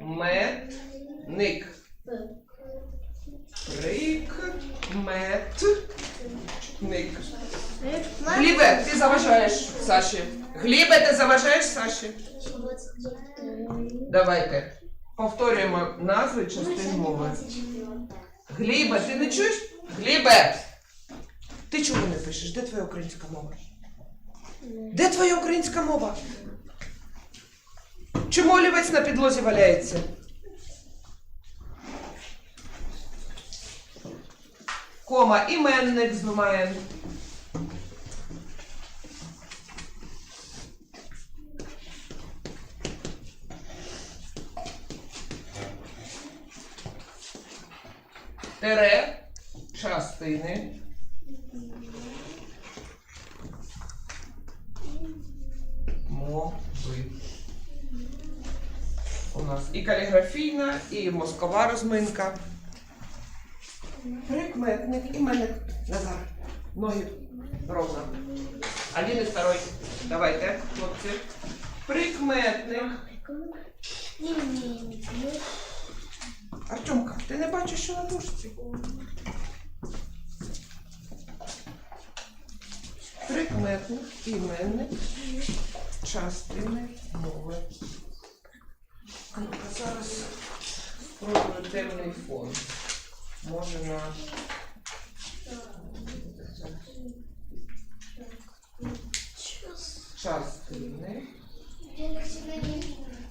Прикметник. Прикметник. Глібе, ти заважаєш Саші. Глібе, ти заважаєш Саші. Давайте. Повторюємо назви частин мови. Глібе, ти не чуєш? Глібе! Ти чого не пишеш? Де твоя українська мова? Де твоя українська мова? Чому олівець на підлозі валяється? Кома, іменник з. Тере, частини. Мови. Нас і каліграфійна, і мозкова розминка. Прикметник, іменник. Назар. Ноги ровно. Один і второй. Давайте, хлопці. Прикметник. Артемка, ти не бачиш, що на дошці? Прикметник, іменник, частини мови. А зараз спробую темний фон. Може на. Частини.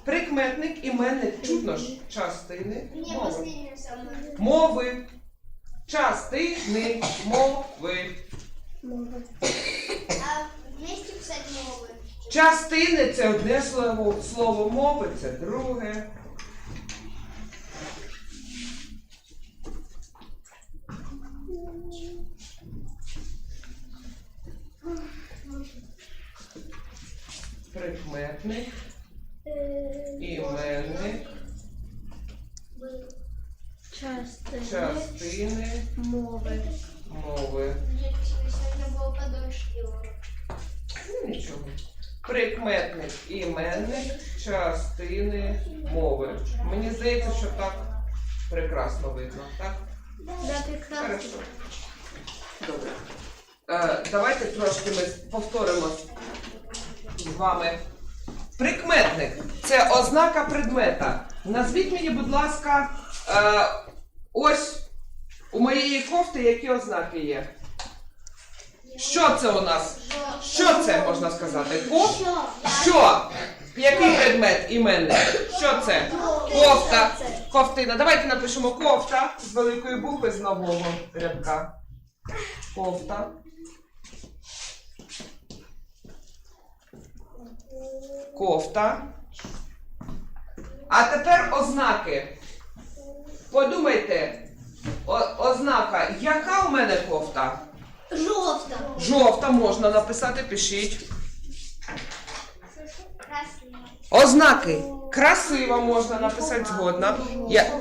Прикметник, іменник, чутно ж, частини мови. Мови. Частини мови. А Частини це одне слово, слово мови це друге. Прикметник, іменник, Частини частини мови. мови. Прикметник, іменник, частини мови. Мені здається, що так прекрасно видно, так? Да, прекрасно. Хорошо. Добре. Е, давайте трошки ми повторимо з вами. Прикметник це ознака предмета. Назвіть мені, будь ласка, е, ось у моєї кофти які ознаки є. Що це у нас? Що це можна сказати? Коф? Що? Який предмет іменник? Що це? Кофта. Ковтина. Давайте напишемо кофта з великої букви з нового рядка. Кофта. Кофта. А тепер ознаки. Подумайте, о- ознака, яка у мене кофта? Желтый. Жовта можна написати, пишіть. Ознаки. Красива можна написати згодна. Я...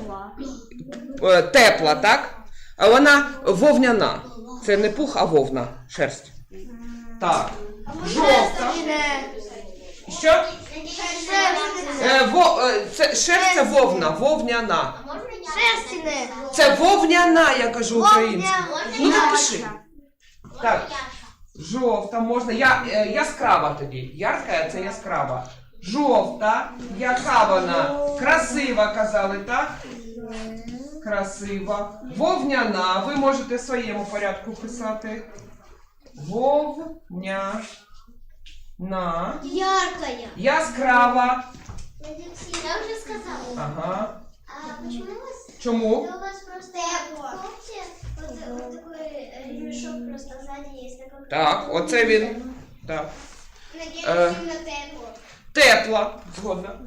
Е, Тепла, так? А вона вовняна. Це не пух, а вовна. Шерсть. Так. Жовта. Що? Е, во, е, це, шерсть це вовна, вовняна. Шерстяне. Це вовняна, я кажу українською. Ну напиши. Так. Жовта можна. Я, е, яскрава тоді. Ярка це яскрава. Жовта. Яка вона? Красива, казали, так? Красива. Вовняна. Ви можете в своєму порядку писати. Вовняна. Яркая. Яскрава. Я уже сказала. Ага. А почему у вас Чому? у вас просто вот такой э, ремешок просто сзади есть. Так, оце він. Так. Э. именно тепло. Тепла. Згодна.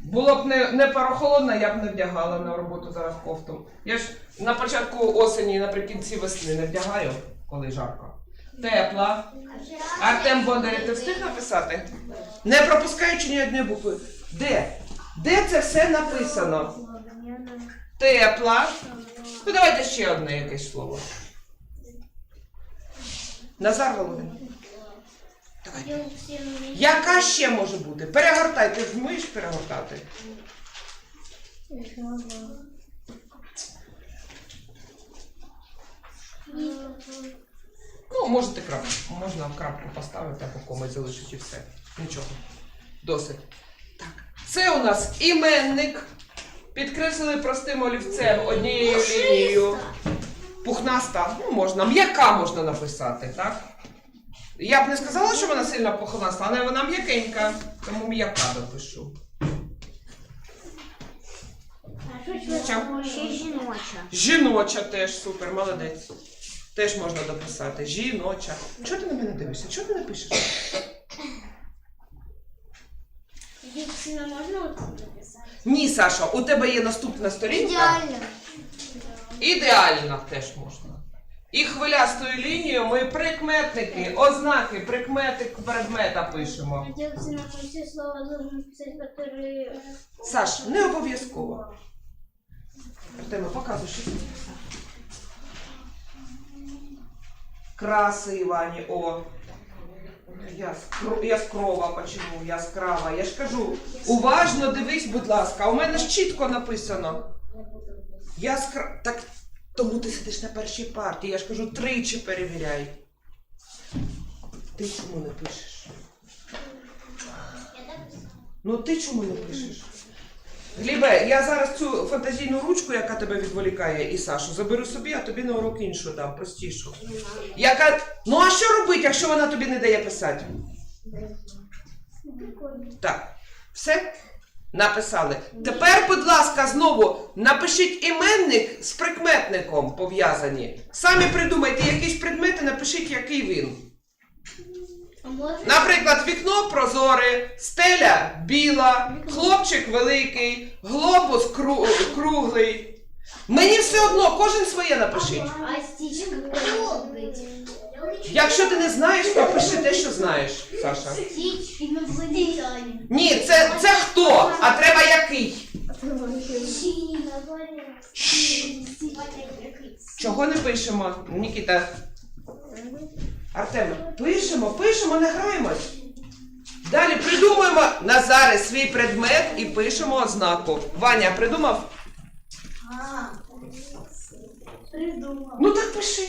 Було б не, не парохолодно, я б не вдягала на роботу зараз кофту. Я ж на початку осені і наприкінці весни не вдягаю, коли жарко. Тепла. Артем Бондарєв, ти встиг написати? Не пропускаючи ні однієї букви. Де? Де це все написано? Тепла. Ну давайте ще одне якесь слово. Назар Володимир. Яка ще може бути? Перегортай, ти перегортати? Ну, можете крапку. Можна крапку поставити або комусь залишити все. Нічого. Досить. Це у нас іменник. Підкреслили простим олівцем однією лінією. Пухнаста. Ну, можна. М'яка можна написати, так? Я б не сказала, що вона сильно пухнаста, але вона м'якенька. Тому м'яка допишу. Ще жіноча. Жіноча теж супер, молодець. Теж можна дописати. Жіноча. Чого ти на мене дивишся? Чого ти не пишеш? Дівчина можна отут написати? Ні, Саша, у тебе є наступна сторінка. Ідеально. Ідеально теж можна. І хвилястою лінією ми прикметники, ознаки, прикметик предмета пишемо. Дівчина хоче слово написати, который... Саш, не обов'язково. Артема, показуй, що ти написав. Краси Івані, о. Яскро, яскрава, почему? Яскрава. Я ж кажу, уважно дивись, будь ласка. У мене ж чітко написано. Яскра... Так тому ти сидиш на першій партії. Я ж кажу, тричі перевіряй. Ти чому не пишеш? Ну ти чому не пишеш? Глібе, я зараз цю фантазійну ручку, яка тебе відволікає, і Сашу, заберу собі, а тобі на урок іншу дам, простішу. Яка... Ну а що робити, якщо вона тобі не дає писати? Так, все? Написали. Тепер, будь ласка, знову напишіть іменник з прикметником пов'язані. Самі придумайте якийсь предмет і напишіть, який він. Наприклад, вікно прозоре, стеля біла, хлопчик великий, глобус кру- круглий. Мені все одно, кожен своє напишіть. Якщо ти не знаєш, то пиши те, що знаєш, Саша. Стіч інопланетяні. Ні, це, це хто, а треба який. Чого не пишемо, Нікіта? Артем, пишемо, пишемо, не граємось. Далі придумуємо Назаре свій предмет і пишемо ознаку. Ваня, придумав? Придумав. Ну так пиши.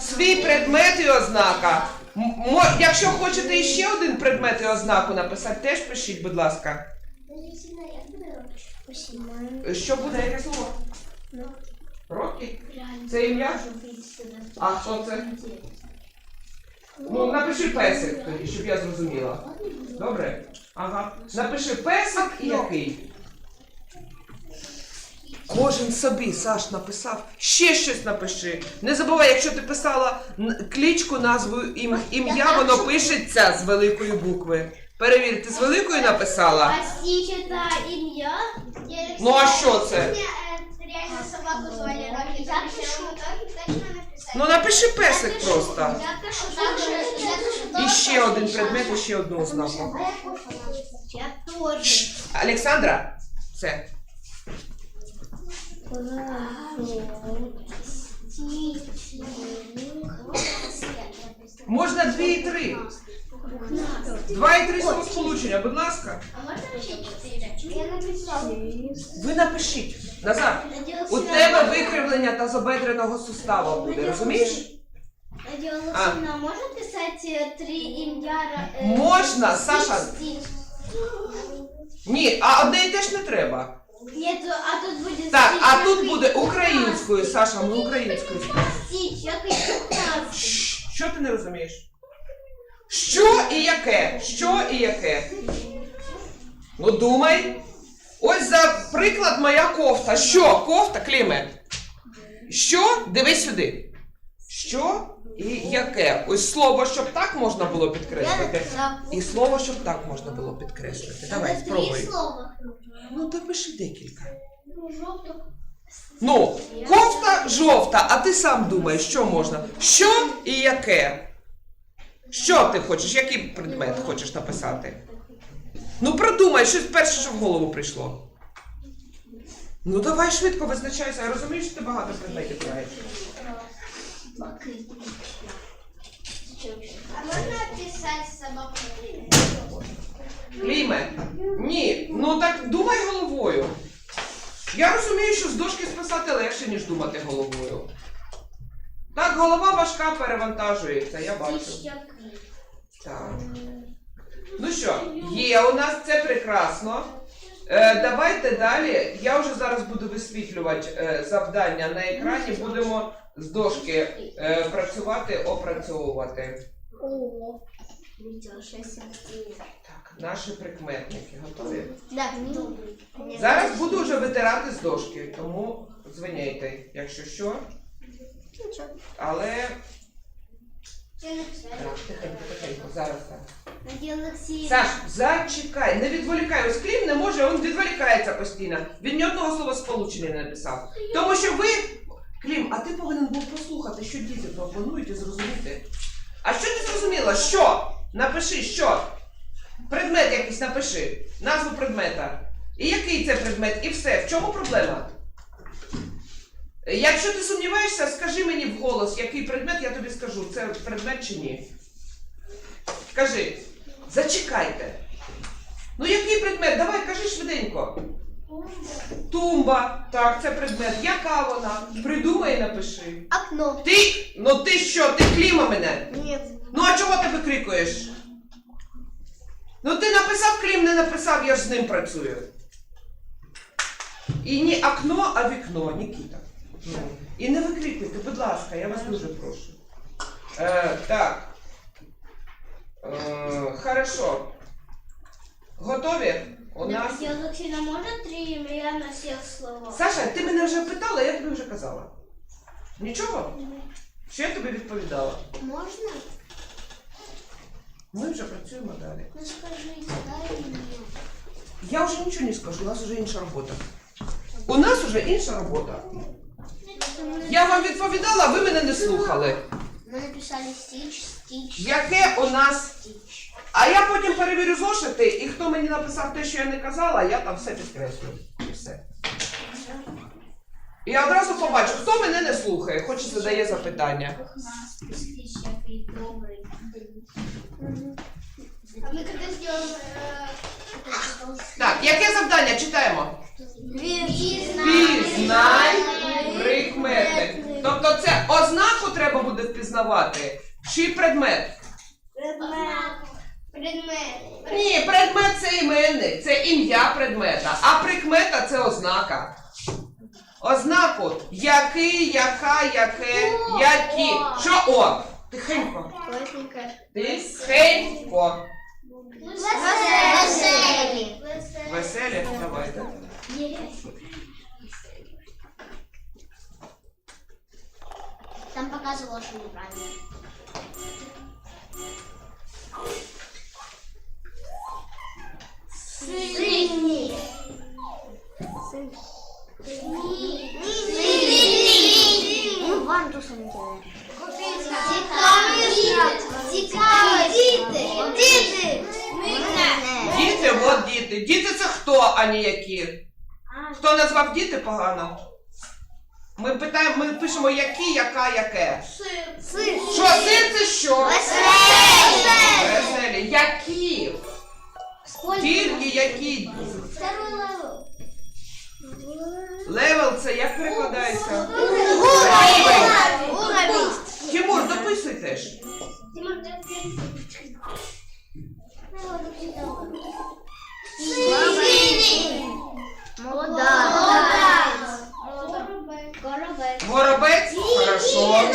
Свій предмет і ознака. Мо- Якщо хочете іще один предмет і ознаку написати, теж пишіть, будь ласка. Що буде, яке слово? Рокі? Це ім'я? А що це? Ну, напиши песик тоді, щоб я зрозуміла. Добре? Ага. Напиши песик і який. Кожен собі, Саш, написав. Ще щось напиши. Не забувай, якщо ти писала н- клічку, назву, ім- ім'я, воно пишеться з великої букви. Перевір, ти з великої написала? А ім'я? Ну а що це? Реально собаку звали Рокі. Я пишу. Точно написати. Ну напиши песик просто. Я пишу так же. Я пишу І ще один предмет, і ще одну ознаку. Я теж. Олександра, це. Можна дві і три. Два і три словосполучення, будь ласка. А можна ще чотири? Я написала. Ви напишіть. Назар, у тебе викривлення тазобедреного суставу буде, розумієш? Надія. Олексійовна, можна писати три ім'я? е, Можна, Саша. Ні, а одне і теж не треба. Ні, то- а тут буде Так, а тут буде українською, Саша, ми українською. Стіч, який. Шш, Що ти не розумієш? Що і яке? Що і яке? Ну думай. Ось за приклад моя кофта. Що? Кофта, Кліме? Що? Дивись сюди. Що і яке? Ось слово, щоб так можна було підкреслити. І слово, щоб так можна було підкреслити. Давай, спробуй. Ну, та пиши декілька. Ну. Ну, кофта жовта, а ти сам думаєш, що можна? Що і яке? Що ти хочеш? Який предмет хочеш написати? Ну продумай, щось перше, що в голову прийшло. Ну давай швидко визначайся. Я розумію, що ти багато предметів знаєш. А можно писать собаку? Кліме. Ні. Ну так думай головою. Я розумію, що з дошки списати легше, ніж думати головою. Так, голова важка перевантажується, я бачу. Так. Ну що, є у нас це прекрасно. Е, давайте далі. Я вже зараз буду висвітлювати е, завдання на екрані. Будемо з дошки е, працювати, опрацьовувати. О. Так, наші прикметники готові. Да. Зараз буду вже витирати з дошки, тому звиняйте, якщо що. Але так, тихенько, тихенько, зараз так. Надел Алексей. Саш, зачекай, не відволікай. Ось Клім не може, він відволікається постійно. Він ні одного слова сполучення не написав. Тому що ви, Клім, а ти повинен був послухати, що діти пропонують і зрозуміти. А що ти зрозуміла? Що? Напиши, що? Предмет якийсь напиши. Назву предмета. І який це предмет? І все. В чому проблема? Якщо ти сумніваєшся, скажи мені вголос, який предмет, я тобі скажу, це предмет чи ні. Кажи, зачекайте. Ну який предмет? Давай, кажи швиденько. Тумба. Так, це предмет. Яка вона? Придумай і напиши. Окно. Ти, ну ти що, ти кліма мене? Нет. Ну а чого ти викрикуєш? Ну ти написав клім, не написав, я ж з ним працюю. І не окно, а вікно, Нікіта. І не викрикуйте, будь ласка, я вас дуже прошу. Е, так. Е, хорошо. Готові? У нас. Надел Алексей, а три имя на всех словах? Саша, ти мене вже питала, я тобі вже казала. Нічого? Що я тобі відповідала? Можно? Ми вже працюємо далі. Ну скажите, дай мне. Я вже нічого не скажу, у нас вже інша робота. У нас вже інша робота. Я вам відповідала, а ви мене не слухали. Мы написали стич, стич, Яке у нас. стич. А я потім перевірю зошити, і хто мені написав те, що я не казала, я там все підкреслю. І все. І я одразу побачу, хто мене не слухає, хоч і задає запитання. А мы когда сделаем... э, Так, яке завдання читаємо? Пізнай. Прикметник. Тобто це ознаку треба буде впізнавати, чи предмет? Предмет. Предмет. Ні, предмет це іменник, це ім'я предмета, а прикмета це ознака. Ознаку який, яка, яке, які. Що о? Тихенько. Тихенько. Веселі. Веселі, давайте. Там показывало, что неправильно. Синий. Синий. Ну, вантусом делаем. Цікаво. Діти. Діти. Діти, от діти. Діти це хто, а не які? Хто назвав діти погано? Ми питаємо, ми пишемо які, яка, яке. Сир. Що сир це що? Веселі. Веселі. Які? Тільки які. Второй левел. Левел це як перекладається? Уровень. Уровень. Тимур, дописуй теж. Тимур, ты Синий. Горобець. Горобець? Хорошо.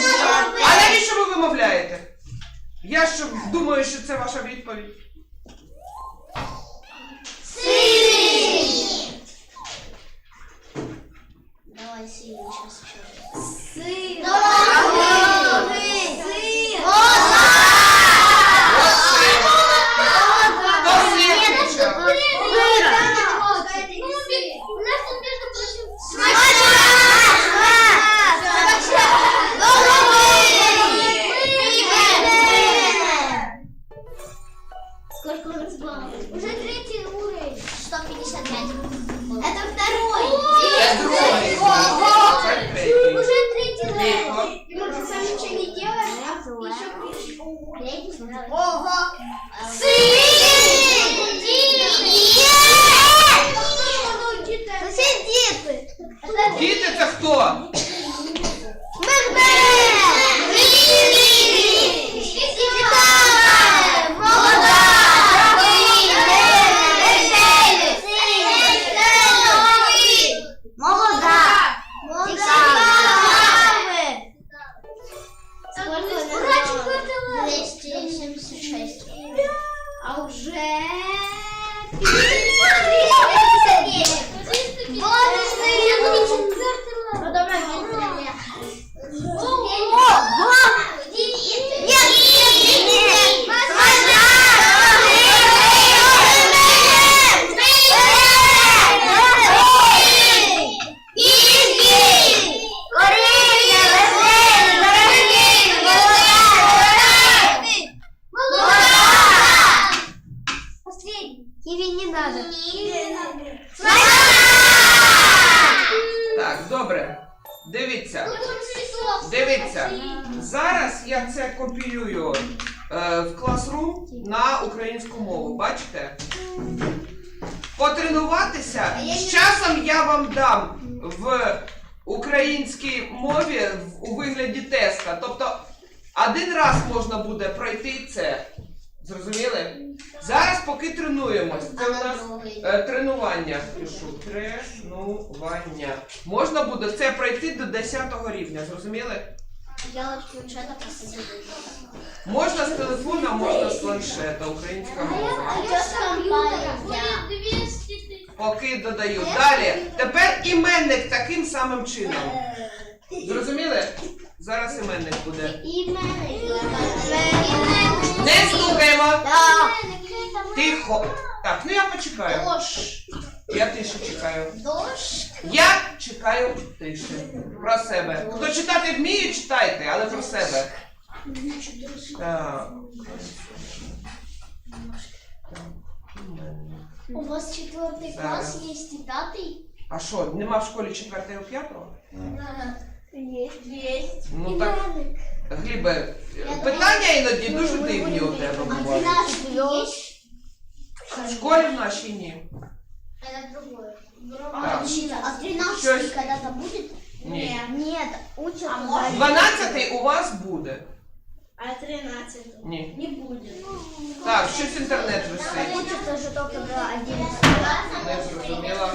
А навіщо ви вимовляєте? Я ж думаю, що це ваша відповідь. Синий. Давай синий сейчас еще. Дивіться. Зараз я це копіюю е, в Classroom на українську мову. Бачите? Потренуватися. З часом я вам дам в українській мові у вигляді теста. Тобто один раз можна буде пройти це. Зрозуміли? Зараз поки тренуємось. Це у нас е, тренування. Пишу тренування. Можна буде це пройти до 10 рівня. Зрозуміли? Я от планшета посадила. Можна з телефона, можна з планшета, українська мова. Поки додаю. Далі. Тепер іменник таким самим чином. Зрозуміли? Зараз іменник буде. Не стукаємо. Тихо. Так, ну я почекаю. Я тише чекаю. Я чекаю тиші. Про себе. Хто читати вміє, читайте, але про себе. Так. У вас четвертый Зараз. класс есть и? А що, нема в школі 4 п'ятого? Есть. Есть. Ну так, Глібе, питання іноді дуже дивні у тебе бувають. В школі в нашій ні. Это другое. Так. А 13 Щось- когда-то будет? Ні. Нет, учат. А можно? 12 у вас буде. А 13? Ні. Не будет. Так, щось інтернет висить. Учатся же только до 11. Не зрозуміла.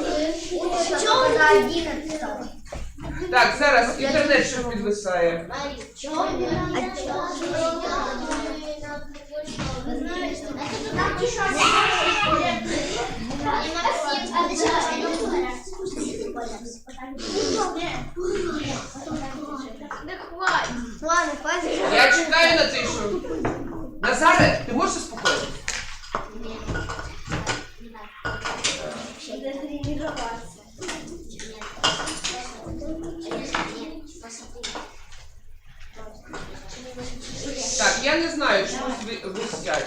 Учатся только до 11. Так, зараз інтернет щось підвисає. Ладно, хватит. Я чекаю на тишу. Назаре, ти можеш заспокоїтися? Надо тренироваться. Так, я не знаю, чомусь ви- висять.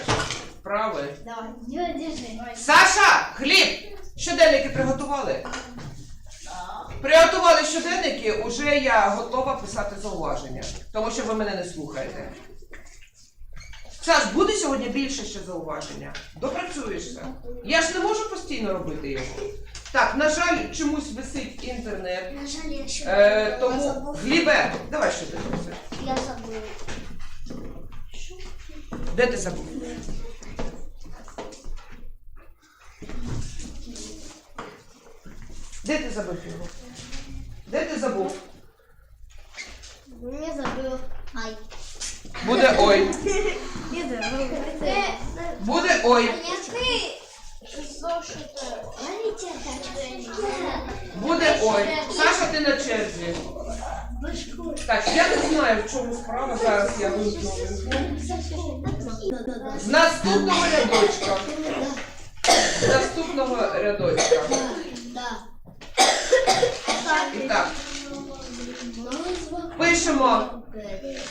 Вправи. Давай. Держи. Саша, Гліб, щоденники приготували? Приготували щоденники, уже я готова писати зауваження, тому що ви мене не слухаєте. Саш, буде сьогодні більше ще зауваження? Допрацюєшся. Я ж не можу постійно робити його. Так, на жаль, чомусь висить інтернет. На жаль, я Е, тому Глібе, давай що ти просиш. Я забыла. Де ти забув? Де ти забув його? Де ти забув? Не забыл. Ай. Буде ой. Не забыл. Буде ой. Буде ой. Саша, ти на черзі. Так, я не знаю, в чому справа. Зараз я вимкну. З наступного рядочка. З наступного рядочка. І так. Пишемо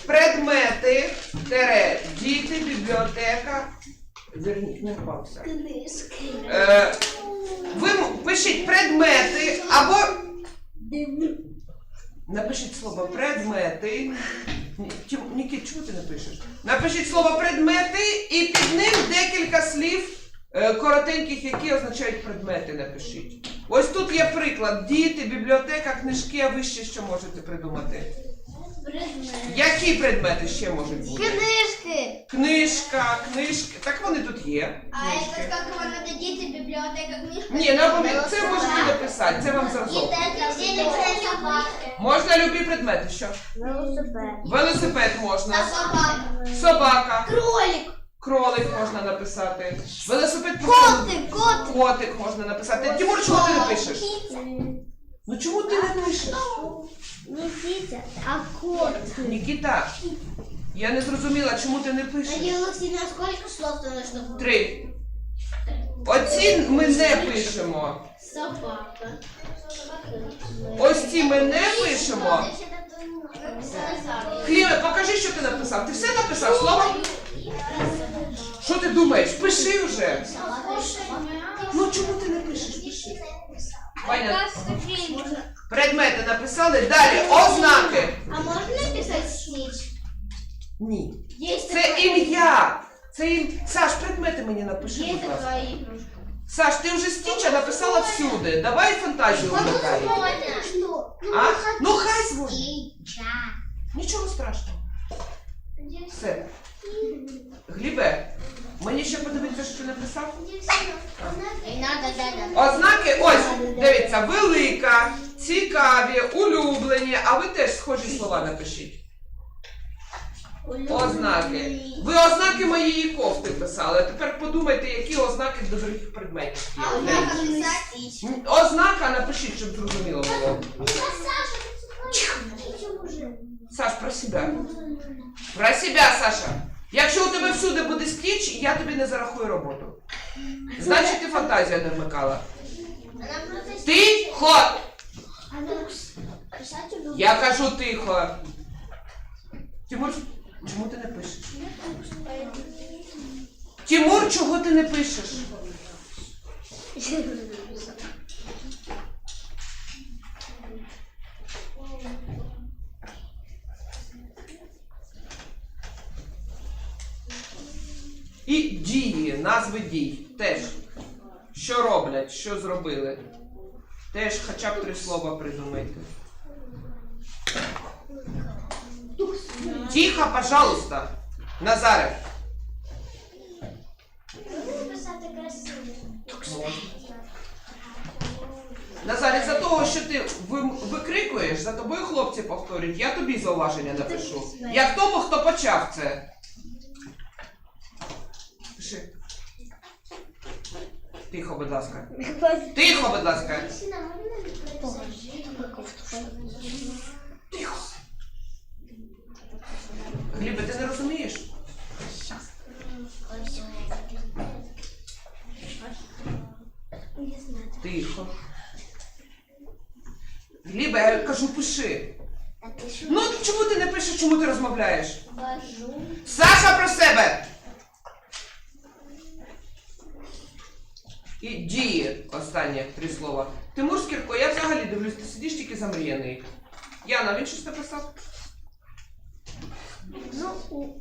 предмети, тере, діти, бібліотека. Верніть, не впався. Е, ви пишіть предмети або напишіть слово предмети, Нікіт, чому ти не пишеш? Напишіть слово предмети і під ним декілька слів е, коротеньких, які означають предмети. Напишіть. Ось тут є приклад: діти, бібліотека, книжки, а ви ще що можете придумати? Які предмети ще можуть бути? Книжки. Книжка, книжки. Так вони тут є. А как вам надо дети, библиотека, книжка? Ні, напомню, це можете написати, це вам зразок. собаки. Можна любі предмети, що? Велосипед. Велосипед можна, собака. собака, Кролик. Кролик можна написати. Велосипед Котик, котик. котик можна написати. Тимур, чому ти не пишеш? Ну чому ти не пишеш? Не Вітя, а кот. Нікіта, я не зрозуміла, чому ти не пишеш. Алексеевна, сколько слов то нужно? Три. Оці ми не пишемо. Собака. Ось ці ми не пишемо. Хлібе, покажи, що ти написав. Ти все написав? Слово? Думаєш? Пиши вже. Ну чому ти не пишеш? Пиши. Ваня, предмети написали. Далі ознаки. А можно написать снич? Ні. Це ім'я. Це ім... Саш, предмети мені напиши, будь ласка. такая игрушка. Саш, ти вже стіча написала всюди. Давай фантазію вмикай. А? Ну хай звучить. Нічого страшного. Все. Глібе, мені ще подивитися, що написав. Ознаки, ось, дивіться, велика, цікаві, улюблені, а ви теж схожі слова напишіть. Ознаки. Ви ознаки моєї кофти писали. Тепер подумайте, які ознаки до других предметів є. Ознака напишіть, щоб зрозуміло було. Саш, про себе. Про себе, Саша. Якщо у тебе всюди буде стіч, я тобі не зарахую роботу. Значить, ти фантазія не вмикала. Тихо! Я кажу тихо. Тимур, чому ти не пишеш? Тимур, чого ти не пишеш? І дії, назви дій теж. Що роблять, що зробили. Теж хоча б три слова придумайте. Тихо, пожалуйста. Красиво. Назаре, за того, що ти викрикуєш, за тобою хлопці повторюють, я тобі зауваження напишу. Як тому, хто почав це. Пиши. Тихо, будь ласка. Тихо, будь ласка. Тихо. Глібе, ти не розумієш? Тихо. Глібе, я кажу, пиши. Ну, чому ти не пишеш, чому ти розмовляєш? Саша про себе! І дії, останнє три слова. Тимур Скірко, я взагалі дивлюсь, ти сидиш тільки замріяний. Яна, він щось написав? Ну.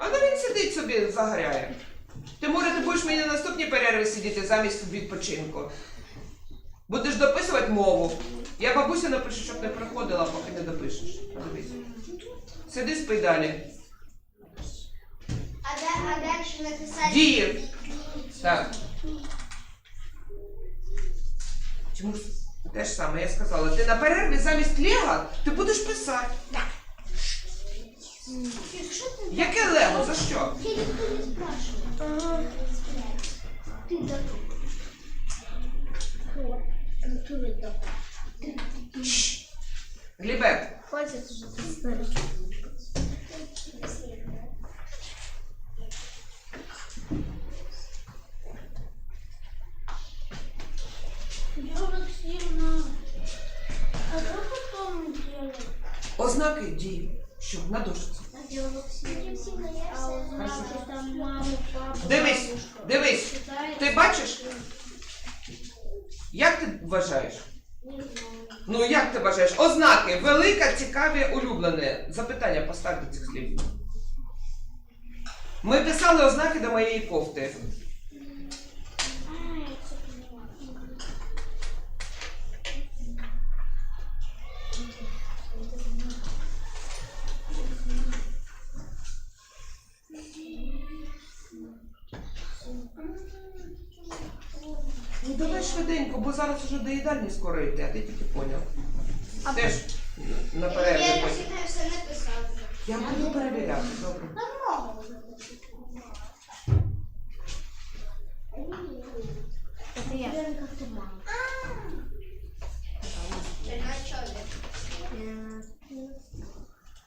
А ну він сидить собі, загоряє. Тимуре, ти будеш мені на наступній перерві сидіти замість відпочинку. Будеш дописувати мову. Я бабуся напишу, щоб не приходила, поки не допишеш. Подивись. Сиди спи далі А, да, а дальше написать... Дії. Так. Чому ж те ж саме, я сказала, ти на перерві замість Лего ти будеш писати. Что ты? Яке Лего? За що? Я никто не спрашивает. Ты да. Ты да. Чш. Глібе, Хватит уже Ознаки дії. Що? На дошці. Дивись, дивись. Ти бачиш? Як ти вважаєш? Ну, як ти бажаєш? Ознаки. Велика, цікаві, улюблене. Запитання постав до цих слів. Ми писали ознаки до моєї кофти. Ну давай швиденько, бо зараз вже до їдальні скоро йти, а ти тільки поняв. А Теж наперед. Я ще не все написала. Я буду перевіряти, добре. Нормально. Це я. Це на чоловік.